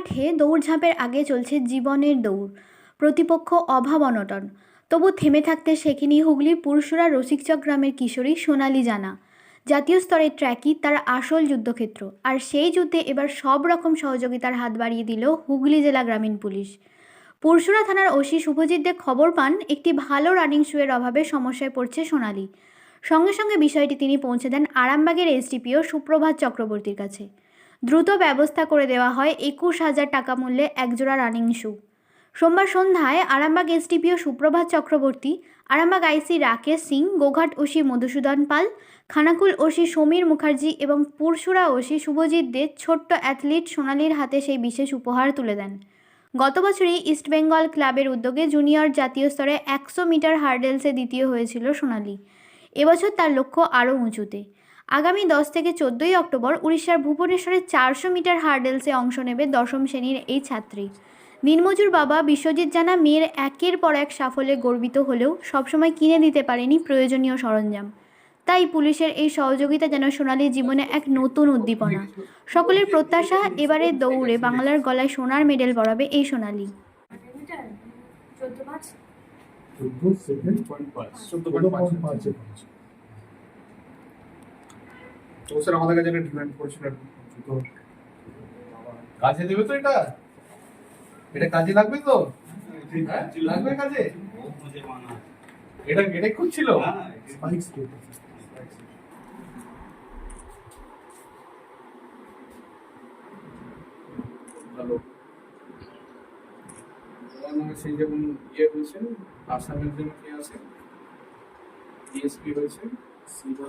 মাঠে দৌড়ঝাঁপের আগে চলছে জীবনের দৌড়। প্রতিপক্ষ অভাব অনটন। তবু থেমে থাকতে শেখেনি হুগলির পুরুষরা রসিকচক গ্রামের কিশোরী সোনালি জানা। জাতীয় স্তরের ট্র্যাকই তার আসল যুদ্ধক্ষেত্র। আর সেই যুদ্ধে এবার সব রকম সহযোগিতার হাত বাড়িয়ে দিল হুগলি জেলা গ্রামীণ পুলিশ। পুরশুরা থানার ওসি শুভজিৎ দে খবর পান, একটি ভালো রানিং শুয়ের অভাবে সমস্যায় পড়ছে সোনালি। সঙ্গে সঙ্গে বিষয়টি তিনি পৌঁছে দেন আরামবাগের এসডিপিও সুপ্রভাত চক্রবর্তীর কাছে। দ্রুত ব্যবস্থা করে দেওয়া হয় একুশ হাজার টাকা মূল্যে একজোড়া রানিং শু। সোমবার সন্ধ্যায় Arambagh SDPO Suprabhat Chakraborty, Arambagh IC Rakesh Singh, Goghat OC Madhusudan Pal, Khanakul OC Samir Mukherjee এবং পুরশুরা ওসি শুভজিৎ দে ছোট্ট অ্যাথলিট সোনালীর হাতে সেই বিশেষ উপহার তুলে দেন। গত বছরই ইস্টবেঙ্গল ক্লাবের উদ্যোগে জুনিয়র জাতীয় স্তরে একশো মিটার হার্ডেলসে দ্বিতীয় হয়েছিল সোনালী। এবছর তার লক্ষ্য আরও উঁচুতে। আগামী দশ থেকে চোদ্দোই অক্টোবর উড়িষ্যার ভুবনেশ্বরের চারশো মিটার হার্ডেলসে অংশ নেবে দশম শ্রেণির এই ছাত্রী। দিনমজুর বাবা বিশ্বজিৎ জানা মেয়ের একের পর এক সাফল্যে গর্বিত হলেও সবসময় কিনে দিতে পারেনি প্রয়োজনীয় সরঞ্জাম। তাই পুলিশের এই সহযোগিতা যেন সোনালীর জীবনে এক নতুন উদ্দীপনা। সকলের প্রত্যাশা এবারে দৌড়ে বাংলার গলায় সোনার মেডেল পরাবে এই সোনালী। চোদ্দ পাঁচ চোদ্দ সেকেন্ড পয়েন্ট পাঁচ। চোদ্দ পয়েন্ট পাঁচ। তো স্যার আমাদের কাছে একটা ডিমান্ড করেছিলেন জুতো কাজে দেবে তো এটা? এটা কাজে লাগবে তো? হ্যাঁ? লাগবে। কাজে? এটা এটা খুঁজছিল? কেটে ভালো। সেই যেমন ইয়ে হয়েছে আসামের জন্য কে আছে ডিএসপি হয়েছে সীমা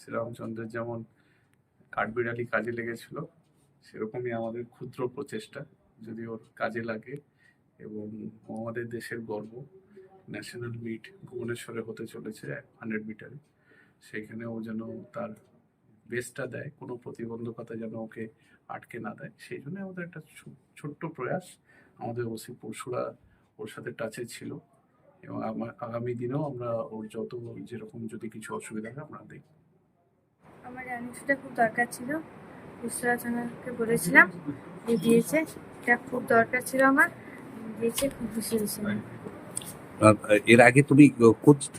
শ্রীরামচন্দ্রের যেমন কাঠবিড়ালি কাজে লেগেছিল, সেরকমই আমাদের ক্ষুদ্র প্রচেষ্টা যদি ওর কাজে লাগে এবং আমাদের দেশের গর্ব। ন্যাশনাল মিট ভুবনেশ্বরে হতে চলেছে হান্ড্রেড মিটারে। সেইখানে ও যেন তার বেস্টটা দেয়, কোনো প্রতিবন্ধকতা যেন ওকে আটকে না দেয়। সেই জন্য আমাদের একটা ছোট্ট প্রয়াস আমাদের ওসি পরশুরা ওর সাথে টাচে ছিল এবং আগামী দিনেও আমরা ওর যত যেরকম যদি কিছু অসুবিধা হয় আমরা দেখব। আমার রানিংসটা খুব দরকার ছিল। উসরা বলেছিলাম যে দিয়েছে। এটা খুব দরকার ছিল আমার। দিয়েছে খুব খুশি হয়েছি আমি। আহ, এর আগে তুমি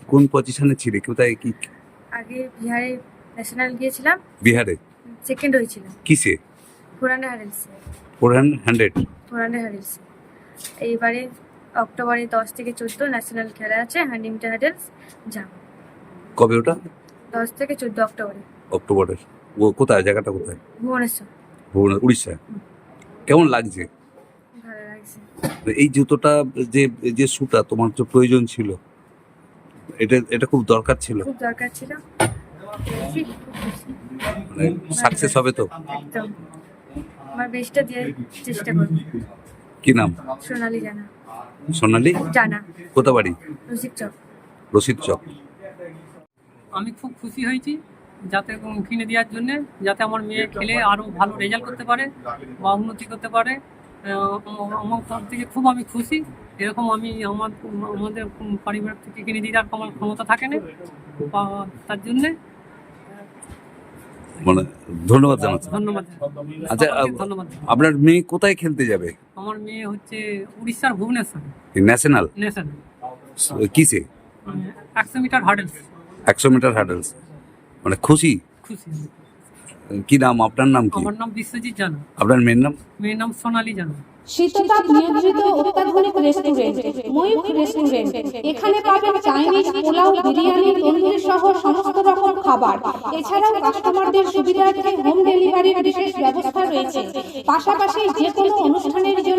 কোন পজিশনে ছিলে? কোথায় কি? আগে বিহারে ন্যাশনাল গিয়েছিলাম। বিহারে? সেকেন্ড হয়েছিলাম। কিসে? পুরানে হারেলসে। ফোর হান্ড্রেড পুরানে হারেলসে। এইবারে অক্টোবরে দশ থেকে চোদ্দ ন্যাশনাল খেলা আছে হান্ড্রেড মিটার হার্ডেলস যাব। কবে ওটা? দশ থেকে চোদ্দ অক্টোবরে। অক্টোবরের। ও কোথায়? জায়গাটা কোথায়? ভুবনেশ্বর। ভুবনে- উড়িষ্যা। কেমন লাগছে? এই জুতোটা যে যে শুটা তোমার তো প্রয়োজন ছিল এটা এটা খুব দরকার ছিল? খুব দরকার ছিল। মানে সাকসেস হবে তো? আমার বেস্টটা দিয়ে চেষ্টা করব। কি নাম? সোনালি জানা। সোনালি? জানা। কোথা বাড়ি? রসিক চক রশিদ চক আমি খুব খুশি হয়েছি। যাতে কিনে দেওয়ার জন্য যাতে আমার মেয়ে খেলে আরও ভালো রেজাল্ট করতে পারে বা উন্নতি করতে পারে। আমার তরফ থেকে খুব আমি খুশি। এরকম আমি আমার আমাদের পরিবার থেকে কিনে দিতে আর আমার ক্ষমতা থাকে না। তার জন্যে মানে ধন্যবাদ জানাচ্ছি। ধন্যবাদ। আচ্ছা, ধন্যবাদ। আপনার মেয়ে কোথায় খেলতে যাবে? আমার মেয়ে হচ্ছে উড়িষ্যার ভুবনেশ্বর। ন্যাশনাল ন্যাশনাল কিসে? একশো মিটার হার্ডেলস একশো মিটার হার্ডেলস মানে খুশি? খুশি। কি নাম? আপনার নাম কি? আমার নাম বিশ্বজিৎ জানা। আপনার মেয়ের নাম? মেয়ের নাম সোনালী জানা। শীততাপ নিয়ন্ত্রিত অত্যাধুনিক রেস্টুরেন্ট ময়ূখ রেস্টুরেন্ট। এখানে পাবেন চাইনিজ পোলাও বিরিয়ানি তন্দুরি সহ সমস্ত রকম খাবার। এছাড়াও কাস্টমারদের সুবিধার্থে হোম ডেলিভারির বিশেষ ব্যবস্থা রয়েছে। পাশাপাশি যে কোনো অনুষ্ঠানের